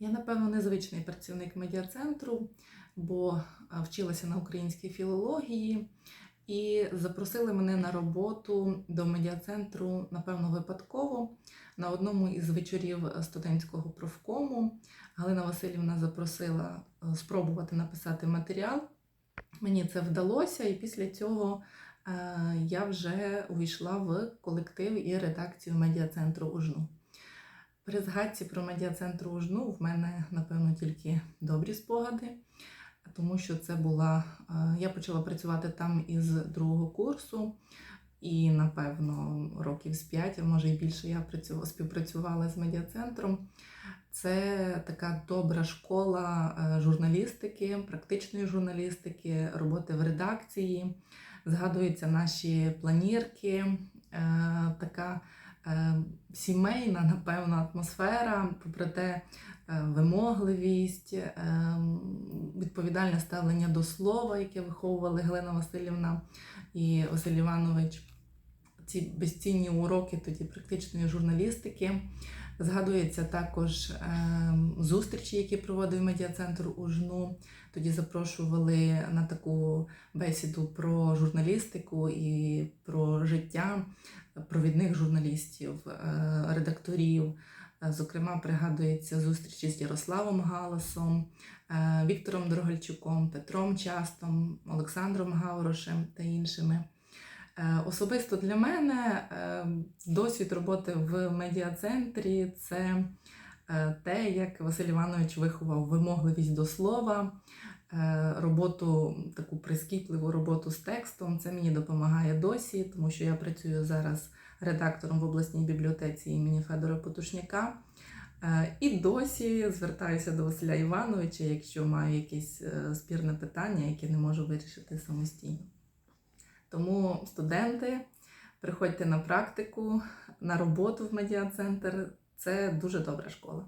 Я, напевно, незвичний працівник медіа-центру, бо вчилася на українській філології і запросили мене на роботу до медіа-центру, напевно, випадково. На одному із вечорів студентського профкому Галина Васильівна запросила е, спробувати написати матеріал. Мені це вдалося, і після цього е, я вже увійшла в колектив і редакцію медіа-центру УЖНУ. При згадці про медіа-центр УЖНУ в мене, напевно, тільки добрі спогади, тому що це була. е, Я почала працювати там із другого курсу, і, напевно, років з п'ять, а може і більше я співпрацювала з медіа-центром. Це така добра школа е, журналістики, практичної журналістики, роботи в редакції. Згадуються наші планірки, е, така сімейна, напевно, атмосфера, попри те, е, вимогливість, е, відповідальне ставлення до слова, яке виховували Галина Васильівна і Василь Іванович. Ці безцінні уроки тоді практичної журналістики. Згадується також е, зустрічі, які проводив медіа-центр УЖНУ. Тоді запрошували на таку бесіду про журналістику і про життя провідних журналістів, е, редакторів. Е, Зокрема, пригадується зустрічі з Ярославом Галасом, е, Віктором Дрогальчуком, Петром Частом, Олександром Гаврошем та іншими. Особисто для мене досвід роботи в медіа-центрі це те, як Василь Іванович виховав вимогливість до слова, роботу, таку прискіпливу роботу з текстом. Це мені допомагає досі, тому що я працюю зараз редактором в обласній бібліотеці імені Федора Потушняка. Е, І досі звертаюся до Василя Івановича, якщо маю якесь е, спірне питання, яке не можу вирішити самостійно. Тому студенти, приходьте на практику, на роботу в медіа-центр. Це дуже добра школа.